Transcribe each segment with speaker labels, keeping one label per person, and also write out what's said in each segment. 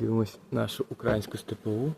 Speaker 1: Дивимось нашу українську степову.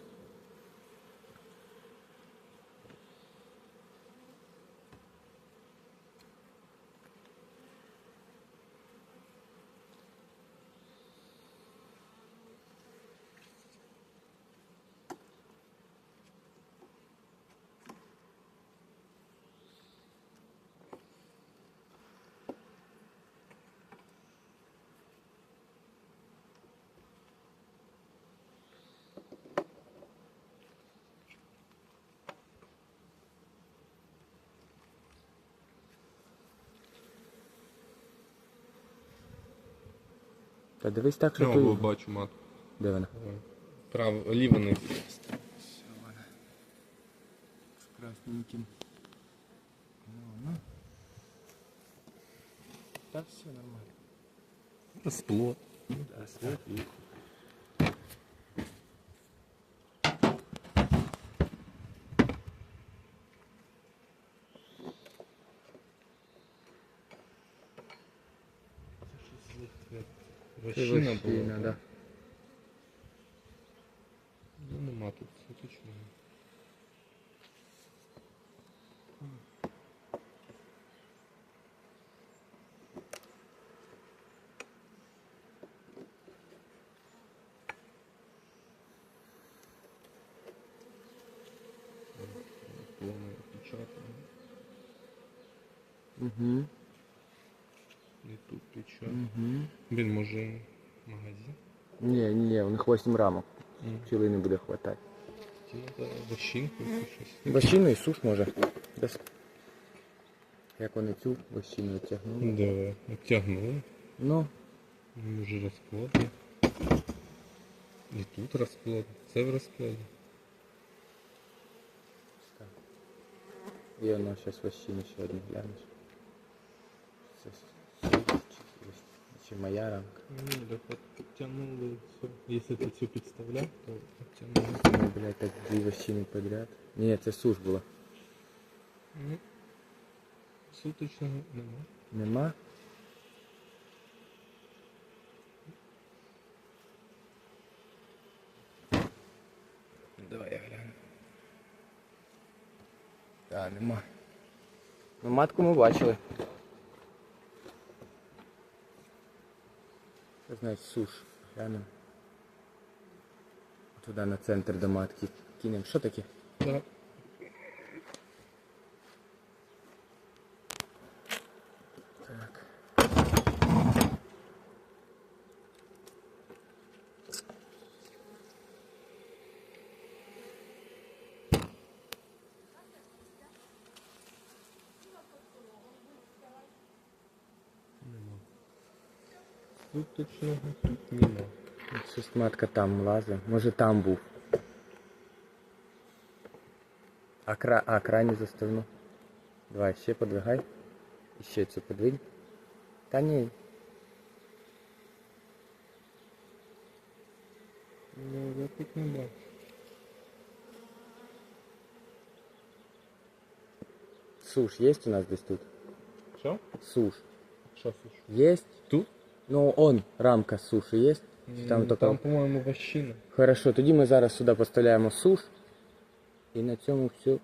Speaker 1: Та дивись так, що
Speaker 2: О,
Speaker 1: тут.
Speaker 2: бачу матку.
Speaker 1: Де вона?
Speaker 2: Право, ліво не.
Speaker 1: З красненьким. Ну, Та все нормально.
Speaker 2: Сплот.
Speaker 1: Да, свет и...
Speaker 2: Вощина була.
Speaker 1: да.
Speaker 2: Ну нема тут суточного. Повне опечатано.
Speaker 1: Угу.
Speaker 2: І тут печать.
Speaker 1: Угу.
Speaker 2: Блін, може магазин?
Speaker 1: Ні, ні, у них 8 рамок.
Speaker 2: Мгм.
Speaker 1: Пчели не буде хватати.
Speaker 2: Ті надо вощинку чи щось.
Speaker 1: Вощину і суш може. Десь. Як вони цю вощину тягнули.
Speaker 2: Давай, обтягнули.
Speaker 1: Ну,
Speaker 2: Може розклад є. І тут розклад. Це в розкладі.
Speaker 1: так. І воно зараз вощину ще одну глянеш. чи моя рамка.
Speaker 2: Ні, так обтягнули. Якщо ти цю підставляв, то обтягнули.
Speaker 1: Ну, блядь, так дві вощини подряд. Ні, це суш була.
Speaker 2: Ну, суточного нема.
Speaker 1: Нема? Давай я гляну. Так, нема. Ну, матку ми бачили. Що значить суш? Глянемо. Туди на центр до матки кинемо. Що таке?
Speaker 2: Так. Суточного тут нема.
Speaker 1: Щось матка там лазить. Може там був. А, кра... а крайню заставну. Давай, ще подвигай. І ще цю подвинь. Та ні.
Speaker 2: Ну, я тут не бачу.
Speaker 1: Суш есть у нас десь тут?
Speaker 2: Що?
Speaker 1: Суш.
Speaker 2: Що слушай?
Speaker 1: Есть?
Speaker 2: Тут?
Speaker 1: Ну он, рамка суші есть? Чи Там,
Speaker 2: М,
Speaker 1: тільки...
Speaker 2: Там, по-моєму, вощина.
Speaker 1: Хорошо, тоді ми зараз сюди поставляємо суш. І на цьому все